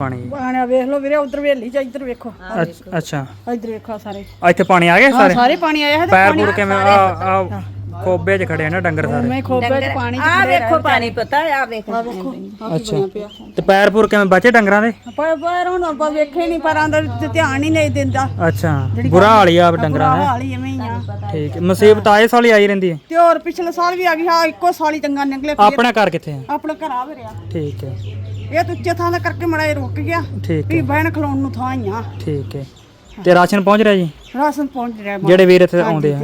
ਪਾਣੀ। ਪਾਣੀ ਵੇਖ ਲਓ ਵੀਰੇ ਉਧਰ ਵੇਲੀ ਚ ਇੱਧਰ ਵੇਖੋ। ਅੱਛ- ਅੱਛਾ। ਇੱਧਰ ਵੇਖੋ ਸਾਰੇ। ਆ ਇੱਥੇ ਪਾਣੀ ਆ ਗਿਆ ਹਾਂ ਸਾਰੇ? ਸਾਰੇ ਪਾਣੀ ਆਇਆ ਹੈ ਤੇ ਪੈਰ ਪੂਰ ਕਿਵੇਂ ਆ ਆ ਕੋਬੇ 'ਚ ਖੜੇ ਆ ਨਾ ਡੰਗਰ ਸਾਰੇ। ਮੈਂ ਖੋਬੇ ਚ ਪਾਣੀ ਚ ਆ ਵੇਖੋ ਪਾਣੀ ਪਤਾ ਆ ਵੇਖੋ। ਆ ਆ ਪਿਆ। ਤੇ ਪੈਰ ਪੂਰ ਕਿਵੇਂ ਬਚੇ ਡੰਗਰਾਂ ਦੇ? ਪਰ ਪਰ ਹੁਣ ਆਪਾਂ ਵੇਖੇ ਨਹੀਂ ਪਰ ਅੰਦਰ ਤੇ ਧਿਆਨ ਹੀ ਨਹੀਂ ਦਿੰਦਾ। ਅੱਛਾ ਬੁਰਾ ਹਾਲ ਹੀ ਆ ਡੰਗਰਾਂ ਦਾ। ਹਾਲ ਹੀ ਐਵੇਂ ਹੀ ਆ। ਠੀਕ ਹੈ ਮੁਸੀਬਤ ਆਏ ਸਾਲ ਹੀ ਆਈ ਰਹਿੰਦੀ ਹੈ। ਤੇ ਹੋਰ ਪਿਛਲੇ ਸਾਲ ਵੀ ਆ ਗਈ ਹਾਂ ਇੱਕੋ ਸਾਲ ਹੀ ਚੰਗਾ ਨਿਕਲੇ ਆਪਣਾ ਘਰ ਕਿੱਥੇ ਹੈ ਆਪਣਾ ਘਰ ਆ ਵਰਿਆ ਠੀਕ ਹੈ। ਇਹ ਉੱਚੇ ਥਾਂ ਦਾ ਕਰਕੇ ਮੜਾ ਰੁਕ ਗਿਆ। ਠੀਕ ਵੀ ਬਹਿਣ ਖਲੋਣ ਨੂੰ ਥਾਂ ਹੀ ਆ। ਠੀਕ ਹੈ। ਤੇ ਰਾਸ਼ਨ ਪਹੁੰਚ ਰਿਹਾ ਜੀ? ਰਾਸ਼ਨ ਪਹੁੰਚ ਰਿਹਾ ਜਿਹੜੇ ਵੀਰ ਇੱਥੇ ਆਉਂਦੇ ਆ।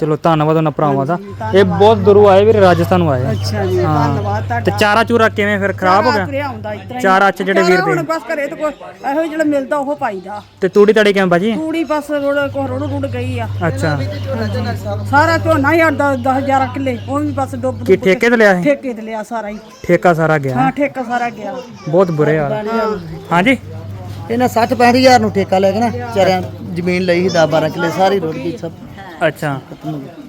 ਚਲੋ ਧੰਨਵਾਦ ਉਹਨਾਂ ਭਰਾਵਾਂ ਦਾ। ਇਹ ਬਹੁਤ ਦੂਰੋਂ ਆਏ ਵੀਰ ਰਾਜਸਥਾਨ ਨੂੰ ਆਏ। ਅੱਛਾ ਜੀ ਧੰਨਵਾਦ ਤੇ ਚਾਰਾ ਚੂਰਾ ਕਿਵੇਂ ਫਿਰ ਖਰਾਬ ਹੋ ਗਿਆ? ਚਾਰਾ ਚ ਜਿਹੜੇ ਵੀਰ ਹੁਣ ਦੇ। ਬਸ ਘਰੇ ਤੇ ਕੋਈ ਇਹੋ ਹੀ ਜਿਹੜਾ ਮਿਲਦਾ ਉਹ ਪਾਈਦਾ। ਤੇ ਤੂੜੀ ਤੜੀ ਕਿਵੇਂ ਬਾਜੀ? ਤੂੜੀ ਬਸ ਰੋੜ ਕੋ ਰੋੜ ਰੁੜ ਗਈ ਆ। ਅੱਛਾ। ਸਾਰਾ ਝੋਨਾ ਹੀ 10 10000 ਕਿੱਲੇ। ਉਹ ਵੀ ਬਸ ਡੁੱਬ ਕੀ ਠੇਕੇ ਤੇ ਲਿਆ ਹੈ ਠੇਕੇ ਤੇ ਲਿਆ ਸਾਰਾ ਹੀ। ਠੇਕਾ ਸਾਰਾ ਗਿਆ। ਹਾਂ ਠੇਕਾ ਸਾਰਾ ਗਿਆ। ਬਹੁਤ ਬੁਰੇ ਹਾਲ। ਹਾਂਜੀ? ਇਹਨਾਂ 60 65000 ਨੂੰ ਠੇਕਾ ਲੈ ਕੇ ਨਾ ਚਾਰਿਆਂ ਜ਼ਮੀਨ ਲਈ ਸੀ 10 12 ਕਿੱਲੇ ਸਾਰੀ ਰੁੜ ਗਈ ਸਭ। ਅੱਛਾ।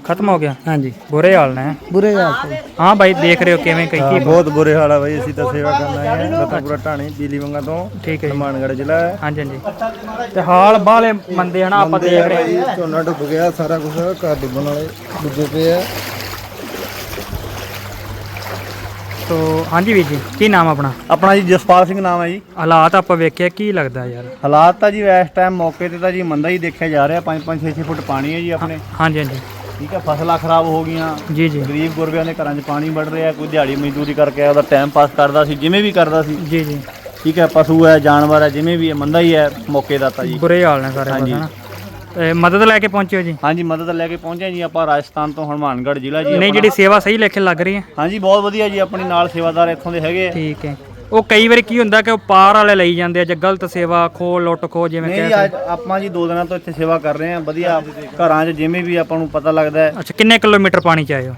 ਖਤਮ ਹੋ ਗਿਆ। ਹਾਂਜੀ। ਬੁਰੇ ਹਾਲ ਨੇ। ਬੁਰੇ ਹਾਲ ਤੇ ਹਾਂ ਬਾਈ ਦੇਖ ਰਹੇ ਹੋ ਕਿਵੇਂ ਕਈ ਕੀ ਬਹੁਤ ਬੁਰੇ ਹਾਲ ਆ ਬਾਈ ਅਸੀਂ ਤਾਂ ਸੇਵਾ ਕਰਨ ਆਏ ਹਾਂ। ਰਤਨਪੁਰਾ ਢਾਣੀ ਬੀਲੀ ਵੰਗਾ ਤੋਂ ਠੀਕ ਹੈ ਜੀ। ਜ਼ਿਲ੍ਹਾ ਹੈ। ਹਾਂਜੀ ਹਾਂਜੀ। ਤੇ ਹਾਲ ਬਾਹਲੇ ਮੰਦੇ ਹਨਾ ਆਪਾਂ ਦੇਖ ਰਹੇ ਹਾਂ। ਝੋਨਾ ਡੁੱਬ ਗਿਆ ਸਾਰਾ ਕੁਝ ਘਰ ਡੁੱਬਣ ਵਾਲੇ ਡੁੱਬੇ ਪਏ ਆ। ਤੋ ਹਾਂਜੀ ਵੀਰ ਜੀ ਕੀ ਨਾਮ ਆਪਣਾ? ਆਪਣਾ ਜੀ ਜਸਪਾਲ ਸਿੰਘ ਨਾਮ ਹੈ ਜੀ। ਹਾਲਾਤ ਆਪਾਂ ਵੇਖਿਆ ਕੀ ਲੱਗਦਾ ਯਾਰ? ਹਾਲਾਤ ਤਾਂ ਜੀ ਇਸ ਟਾਈਮ ਮੌਕੇ ਤੇ ਤਾਂ ਜੀ ਮੰਦਾ ਹੀ ਦੇਖਿਆ ਜਾ ਰਿਹਾ 5-5 6-6 ਫੁੱਟ ਪਾਣੀ ਹੈ ਜੀ ਆਪਣੇ। ਹਾਂਜੀ ਹਾਂਜੀ। ਠੀਕ ਹੈ ਫਸਲਾਂ ਖਰਾਬ ਹੋ ਗਈਆਂ। ਜੀ ਜੀ। ਗਰੀਬ ਗੁਰਬਿਆਂ ਦੇ ਘਰਾਂ 'ਚ ਪਾਣੀ ਵੜ ਰਿਹਾ ਕੋਈ ਦਿਹਾੜੀ ਮਜ਼ਦੂਰੀ ਕਰਕੇ ਉਹਦਾ ਟਾਈਮ ਪਾਸ ਕਰਦਾ ਸੀ ਜਿਵੇਂ ਵੀ ਕਰਦਾ ਸੀ। ਜੀ ਜੀ। ਠੀਕ ਹੈ ਪਸ਼ੂ ਹੈ ਜਾਨਵਰ ਹੈ ਜਿਵੇਂ ਵੀ ਹੈ ਮੰਦਾ ਹੀ ਹੈ ਮੌਕੇ ਦਾ ਤਾਂ ਜੀ। ਬੁਰੇ ਹਾਲ ਨੇ ਸਾਰੇ ਹਾਂਜੀ। ਤੇ ਮਦਦ ਲੈ ਕੇ ਪਹੁੰਚਿਓ ਜੀ? ਹਾਂਜੀ ਮਦਦ ਲੈ ਕੇ ਪਹੁੰਚੇ ਜੀ ਆਪਾਂ ਰਾਜਸਥਾਨ ਤੋਂ ਹਨੂਮਾਨਗੜ੍ਹ ਜ਼ਿਲ੍ਹਾ ਜੀ ਨਹੀਂ ਆਪਣਾ। ਜਿਹੜੀ ਸੇਵਾ ਸਹੀ ਲੇਖੇ ਲੱਗ ਰਹੀ ਹੈ? ਹਾਂਜੀ ਬਹੁਤ ਵਧੀਆ ਜੀ ਆਪਣੇ ਨਾਲ ਸੇਵਾਦਾਰ ਇੱਥੋਂ ਦੇ ਹੈਗੇ ਆ। ਠੀਕ ਹੈ। ਉਹ ਕਈ ਵਾਰੀ ਕੀ ਹੁੰਦਾ ਕਿ ਉਹ ਪਾਰ ਵਾਲੇ ਲਈ ਜਾਂਦੇ ਆ ਜਾਂ ਗਲਤ ਸੇਵਾ ਖੋ ਲੁੱਟ ਖੋ ਜਿਵੇਂ ਨਹੀਂ ਅੱਜ ਆਪਾਂ ਜੀ ਦੋ ਦਿਨਾਂ ਤੋਂ ਇੱਥੇ ਸੇਵਾ ਕਰ ਰਹੇ ਹਾਂ ਵਧੀਆ ਘਰਾਂ 'ਚ ਜਿਵੇਂ ਵੀ ਆਪਾਂ ਨੂੰ ਪਤਾ ਲੱਗਦਾ ਹੈ। ਅੱਛਾ ਕਿੰਨੇ ਕਿਲੋਮੀਟਰ ਪਾਣੀ ਚ ਆਏ ਹੋ?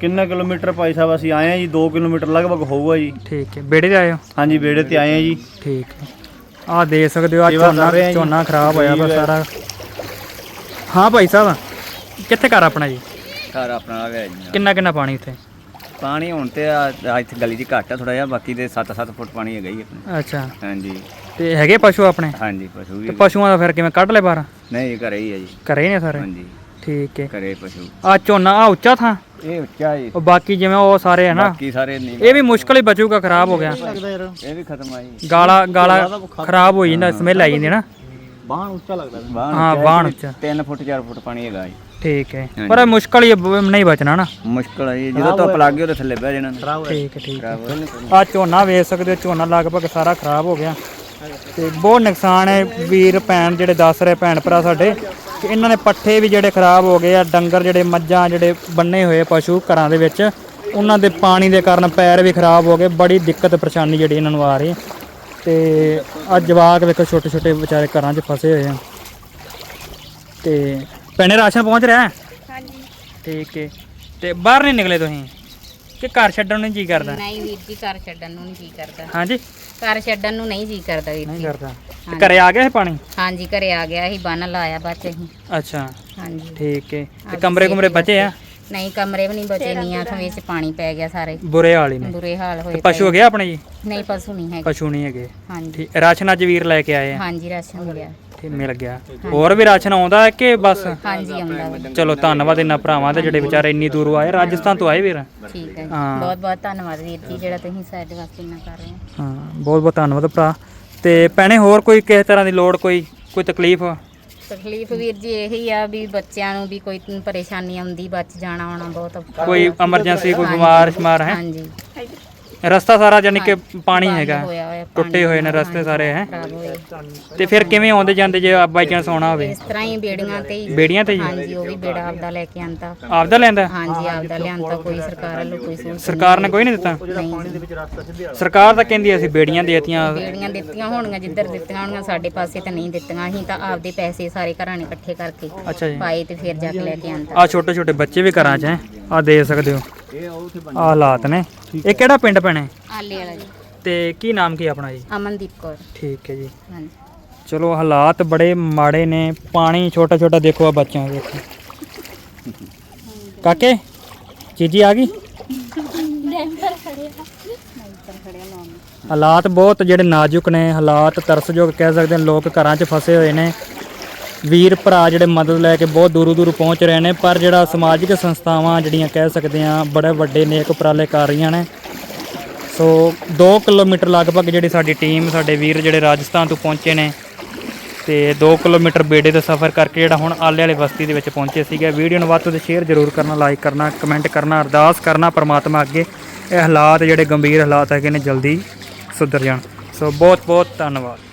ਕਿੰਨਾ ਕਿਲੋਮੀਟਰ ਭਾਈ ਸਾਹਿਬ ਅਸੀਂ ਆਏ ਹਾਂ ਜੀ 2 ਕਿਲੋਮੀਟਰ ਲਗਭਗ ਹੋਊਗਾ ਜੀ। ਠੀਕ ਹੈ। ਬੇੜੇ ਦੇ ਆਏ ਹੋ? ਹਾਂਜੀ ਬੇੜੇ ਤੇ ਆਏ ਹਾਂ ਜੀ। ਠੀਕ ਹੈ। ਆਹ ਦੇ ਸਕਦੇ ਹੋ ਆ ਸੇਵਾ ਕਰ ਝੋਨਾ ਰਹੇ ਆ ਜੀ। ਝੋਨਾ ਖਰਾਬ ਹੋਇਆ ਵਾ ਹੈ। ਸਾਰਾ। ਹਾਂ ਭਾਈ ਸਾਹਿਬ। ਕਿੱਥੇ ਘਰ ਆਪਣਾ ਜੀ? ਘਰ ਆਪਣਾ ਹੈਗਾ ਜੀ। ਕਿੰਨਾ ਕਿੰਨਾ ਪਾਣੀ ਇੱਥੇ ਪਾਣੀ ਹੁਣ ਤੇ ਆ ਆ ਇੱਥੇ ਗਲੀ 'ਚ ਘੱਟ ਆ ਥੋੜਾ ਜਿਹਾ ਬਾਕੀ ਦੇ 7-7 ਫੁੱਟ ਪਾਣੀ ਹੈਗਾ ਹੀ ਆਪਣੇ। ਅੱਛਾ। ਹਾਂਜੀ। ਤੇ ਹੈਗੇ ਪਸ਼ੂ ਆਪਣੇ? ਹਾਂਜੀ ਪਸ਼ੂ ਵੀ ਤੇ ਪਸ਼ੂਆਂ ਦਾ ਫਿਰ ਕਿਵੇਂ ਕੱਢ ਲੈ ਬਾਹਰ? ਨਹੀਂ ਘਰੇ ਹੀ ਆ ਜੀ। ਘਰੇ ਹੀ ਨੇ ਸਾਰੇ? ਹਾਂਜੀ। ਠੀਕ ਹੈ। ਘਰੇ ਪਸ਼ੂ। ਆ ਝੋਨਾ ਆ ਉੱਚਾ ਥਾਂ? ਇਹ ਉੱਚਾ ਜੀ। ਉਹ ਬਾਕੀ ਜਿਵੇਂ ਉਹ ਸਾਰੇ ਹੈ ਨਾ ਬਾਕੀ ਸਾਰੇ ਨਹੀਂ ਇਹ ਵੀ ਮੁਸ਼ਕਲ ਹੀ ਬਚੂਗਾ ਖਰਾਬ ਹੋ ਗਿਆ। ਇਹ ਵੀ ਖਤਮ ਆ ਜੀ। ਗਾਲਾ ਗਾਲਾ ਖਰਾਬ ਹੋ ਜਾਂਦਾ ਸਮੈਲ ਆਈ ਜਾਂਦੀ ਨਾ। ਬਾਹਣ ਉੱਚਾ ਲੱਗਦਾ ਬਾਹਰ ਹਾਂ ਬਾਣ ਉੱਚਾ। 3 ਫੁੱਟ 4 ਫੁੱਟ ਪਾਣੀ ਹੈਗਾ ਜੀ। ਠੀਕ ਹੈ। ਪਰ ਇਹ ਮੁਸ਼ਕਲ ਹੀ ਹੈ, ਬ- ਨਹੀਂ ਬਚਣਾ ਨਾ। ਮੁਸ਼ਕਲ ਆ ਜੀ। ਜਦੋਂ ਧੁੱਪ ਲੱਗ ਗਈ ਉਹਦੇ ਥੱਲੇ ਬਹਿ ਜਾਣਾ ਠੀਕ ਹੈ ਠੀਕ ਹੈ। ਖਰਾਬ ਹੋ ਜਾਣਾ। ਆ ਝੋਨਾ ਵੇਚ ਸਕਦੇ ਹੋ ਝੋਨਾ ਲਗਭਗ ਸਾਰਾ ਖਰਾਬ ਹੋ ਗਿਆ। ਤੇ ਬਹੁਤ ਨੁਕਸਾਨ ਹੈ ਵੀਰ ਭੈਣ ਜਿਹੜੇ ਦੱਸ ਰਹੇ ਭੈਣ ਭਰਾ ਸਾਡੇ ਕਿ ਇਹਨਾਂ ਨੇ ਪੱਠੇ ਵੀ ਜਿਹੜੇ ਖਰਾਬ ਹੋ ਗਏ ਆ ਡੰਗਰ ਜਿਹੜੇ ਮੱਝਾਂ ਜਿਹੜੇ ਬੰਨੇ ਹੋਏ ਪਸ਼ੂ ਘਰਾਂ ਦੇ ਵਿੱਚ ਉਹਨਾਂ ਦੇ ਪਾਣੀ ਦੇ ਕਾਰਨ ਪੈਰ ਵੀ ਖਰਾਬ ਹੋ ਗਏ। ਬੜੀ ਦਿੱਕਤ ਪਰੇਸ਼ਾਨੀ ਜਿਹੜੀ ਇਹਨਾਂ ਨੂੰ ਆ ਰਹੀ ਹੈ। ਤੇ ਆ ਜਵਾਕ ਵੇਖੋ ਛੋਟੇ ਛੋਟੇ ਵਿਚਾਰੇ ਘਰਾਂ 'ਚ ਫਸੇ ਹੋਏ ਆ। ਤੇ ਭੈਣੇ ਰਾਸ਼ਨ ਪਹੁੰਚ ਰਿਹਾ ਹਾਂਜੀ। ਠੀਕ ਹੈ ਤੇ ਬਾਹਰ ਨਹੀਂ ਨਿਕਲੇ ਤੁਸੀਂ? ਕਿ ਘਰ ਛੱਡਣ ਨੂੰ ਜੀ ਕਰਦਾ? ਨਹੀਂ ਵੀਰ ਜੀ ਘਰ ਛੱਡਣ ਨੂੰ ਨਹੀਂ ਜੀ ਕਰਦਾ। ਹਾਂਜੀ। ਘਰ ਛੱਡਣ ਨੂੰ ਨਹੀਂ ਜੀ ਕਰਦਾ ਵੀਰ ਨਹੀਂ ਜੀ। ਕਰਦਾ। ਤੇ ਘਰੇ ਆ ਗਿਆ ਇਹ ਪਾਣੀ? ਹਾਂਜੀ ਘਰੇ ਆ ਗਿਆ ਸੀ ਬੰਨ ਲਾਇਆ ਬਾਅਦ ਚ ਅਸੀਂ। ਅੱਛਾ। ਹਾਂਜੀ। ਠੀਕ ਹੈ ਤੇ ਕਮਰੇ ਕੁਮਰੇ ਬਚੇ ਆ? ਨਹੀਂ ਕਮਰੇ ਵੀ ਨਹੀਂ ਬਚੇ ਨੀਆਂ ਥ ਵਿੱਚ ਪਾਣੀ ਪੈ ਗਿਆ ਸਾਰੇ। ਬੁਰੇ ਹਾਲ ਹੀ ਨੇ। ਬੁਰੇ ਹਾਲ ਹੋਏ ਤੇ ਪਸ਼ੂ ਹੈਗੇ ਆਪਣੇ ਜੀ। ਨਹੀਂ ਪਸ਼ੂ ਨਹੀਂ ਹੈਗੇ। ਪਸ਼ੂ ਨਹੀਂ ਹੈਗੇ। ਹਾਂਜੀ। ਠੀਕ ਰਾਸ਼ਨ ਅੱਜ ਵੀਰ ਲੈ ਕੇ ਆਏ ਆ। ਹਾਂਜੀ ਰਾਸ਼ਨ ਮਿਲਿਆ ਠੀਕ ਮਿਲ ਗਿਆ। ਹੋਰ ਵੀ ਰਾਸ਼ਨ ਆਉਂਦਾ ਹੈ ਕਿ ਬਸ? ਹਾਂਜੀ ਆਉਂਦਾ। ਚਲੋ ਧੰਨਵਾਦ ਇਹਨਾਂ ਭਰਾਵਾਂ ਦੇ ਜਿਹੜੇ ਵਿਚਾਰੇ ਇੰਨੀ ਦੂਰੋਂ ਆਏ। ਰਾਜਸਥਾਨ ਤੋਂ ਆਏ ਵੀਰ? ਠੀਕ। ਹਾਂ। ਬਹੁਤ ਬਹੁਤ ਧੰਨਵਾਦ ਵੀਰ ਜੀ ਜਿਹੜਾ ਤੁਸੀਂ ਸਾਡੇ ਵਾਸਤੇ ਇੰਨਾ ਕਰ ਰਹੇ ਹੋ। ਹਾਂ ਬਹੁਤ ਬਹੁਤ ਧੰਨਵਾਦ ਭਰਾ। ਤੇ ਭੈਣੇ ਹੋਰ ਕੋਈ ਕਿਸੇ ਤਰ੍ਹਾਂ ਦੀ ਲੋੜ ਕੋਈ ਕੋਈ ਤਕਲੀਫ? ਤਕਲੀਫ ਵੀਰ ਜੀ ਇਹੀ ਆ ਵੀ ਬੱਚਿਆਂ ਨੂੰ ਵੀ ਕੋਈ ਪਰੇਸ਼ਾਨੀ ਆਉਂਦੀ ਬਚ ਜਾਣਾ ਆਉਣਾ ਬਹੁਤ ਔਖਾ। ਕੋਈ ਐਮਰਜੈਂਸੀ ਕੋਈ ਬਿਮਾਰ ਸ਼ਮਾਰ ਹੈ? ਹਾਂਜੀ। ਰਸਤਾ ਸਾਰਾ ਜਾਨੀ ਕਿ ਪਾਣੀ ਹੈਗਾ। ਹੋਇਆ ਟੁੱਟੇ ਹੋਏ ਨੇ ਰਸਤੇ ਸਾਰੇ ਹੈ? ਖਰਾਬ ਹੋਏ ਤੇ ਫਿਰ ਕਿਵੇਂ ਆਉਂਦੇ ਜਾਂਦੇ ਜੇ ਬਾਈ ਚਾਂਸ ਆਉਣਾ ਹੋਵੇ? ਇਸ ਤਰ੍ਹਾਂ ਹੀ ਬੇੜੀਆਂ ਤੇ ਹੀ। ਬੇੜੀਆਂ ਤੇ ਜੀ ਹਾਂਜੀ ਉਹ ਵੀ ਬੇੜਾ ਆਪਦਾ ਲੈ ਕੇ ਆਂਦਾ। ਆਪਦਾ ਲੈਂਦਾ? ਹਾਂਜੀ ਆਪਦਾ ਲਿਆਂਦਾ ਕੋਈ ਸਰਕਾਰ ਵੱਲੋਂ ਕੋਈ ਸਹੂਲਤ ਸਰਕਾਰ ਨੇ ਕੋਈ ਨਹੀਂ ਦਿੱਤਾ? ਨਹੀਂ ਸਰਕਾਰ ਤਾਂ ਕਹਿੰਦੀ ਅਸੀਂ ਬੇੜੀਆਂ ਦੇਤੀਆਂ। ਬੇੜੀਆਂ ਦਿੱਤੀਆਂ ਹੋਣਗੀਆਂ ਜਿੱਧਰ ਦਿੱਤੀਆਂ ਹੋਣਗੀਆਂ ਸਾਡੇ ਪਾਸੇ ਤਾਂ ਨਹੀਂ ਦਿੱਤੀਆਂ। ਅਸੀਂ ਤਾਂ ਆਪਦੇ ਪੈਸੇ ਸਾਰੇ ਘਰਾਂ ਨੇ ਇਕੱਠੇ ਕਰਕੇ ਅੱਛਾ ਜੀ। ਪਾਏ ਤੇ ਫਿਰ ਜਾ ਕੇ ਲੈ ਕੇ ਆਂਦਾ। ਆ ਛੋਟੇ ਛੋਟੇ ਬੱਚੇ ਵੀ ਘਰਾਂ 'ਚ ਹੈ। ਆ ਦੇ ਸਕਦੇ ਹੋ। ਆ ਹਾਲਾਤ ਨੇ। ਇਹ ਕਿਹੜਾ ਪਿੰਡ ਪੈਣੇ ਆਲੇ ਵਾਲਾ ਜੀ। ਤੇ ਕੀ ਨਾਮ ਕੀ ਆਪਣਾ ਜੀ? ਅਮਨਦੀਪ ਕੌਰ। ਠੀਕ ਹੈ ਜੀ। ਹਾਂਜੀ। ਚਲੋ ਹਾਲਾਤ ਬੜੇ ਮਾੜੇ ਨੇ ਪਾਣੀ ਛੋਟਾ ਛੋਟਾ ਦੇਖੋ ਆ ਬੱਚਿਆਂ ਦੇ ਦੇਖੋ। ਕਾਕੇ ਚੀਜੀ ਆ ਗਈ? ਹਾਲਾਤ ਬਹੁਤ ਜਿਹੜੇ ਨਾਜ਼ੁਕ ਨੇ ਹਾਲਾਤ ਤਰਸਯੋਗ ਕਹਿ ਸਕਦੇ ਨੇ ਲੋਕ ਘਰਾਂ 'ਚ ਫਸੇ ਹੋਏ ਨੇ। ਵੀਰ ਭਰਾ ਜਿਹੜੇ ਮਦਦ ਲੈ ਕੇ ਬਹੁਤ ਦੂਰੋਂ ਦੂਰੋਂ ਪਹੁੰਚ ਰਹੇ ਨੇ ਪਰ ਜਿਹੜਾ ਸਮਾਜਿਕ ਸੰਸਥਾਵਾਂ ਜਿਹੜੀਆਂ ਕਹਿ ਸਕਦੇ ਆ ਬੜੇ ਵੱਡੇ ਨੇਕ ਉਪਰਾਲੇ ਕਰ ਰਹੀਆਂ ਨੇ। ਸੋ 2 ਕਿਲੋਮੀਟਰ ਲਗਭਗ ਜਿਹੜੀ ਸਾਡੀ ਟੀਮ, ਸਾਡੇ ਵੀਰ ਜਿਹੜੇ ਰਾਜਸਥਾਨ ਤੋਂ ਪਹੁੰਚੇ ਨੇ ਤੇ 2 ਕਿਲੋਮੀਟਰ ਬੇੜੇ ਦਾ ਸਫ਼ਰ ਕਰਕੇ ਜਿਹੜਾ ਹੁਣ ਆਲੇ ਵਾਲੇ ਬਸਤੀ ਦੇ ਵਿੱਚ ਪਹੁੰਚੇ ਸੀਗੇ। ਵੀਡੀਓ ਨੂੰ ਵੱਧ ਤੋਂ ਵੱਧ ਸ਼ੇਅਰ ਜ਼ਰੂਰ ਕਰਨਾ, ਲਾਈਕ ਕਰਨਾ, ਕਮੈਂਟ ਕਰਨਾ, ਅਰਦਾਸ ਕਰਨਾ ਪਰਮਾਤਮਾ ਅੱਗੇ। ਇਹ ਹਾਲਾਤ ਜਿਹੜੇ ਗੰਭੀਰ ਹਾਲਾਤ ਹੈਗੇ ਨੇ, ਜਲਦੀ ਸੁਧਰ ਜਾਣ। ਸੋ ਬਹੁਤ ਬਹੁਤ ਧੰਨਵਾਦ।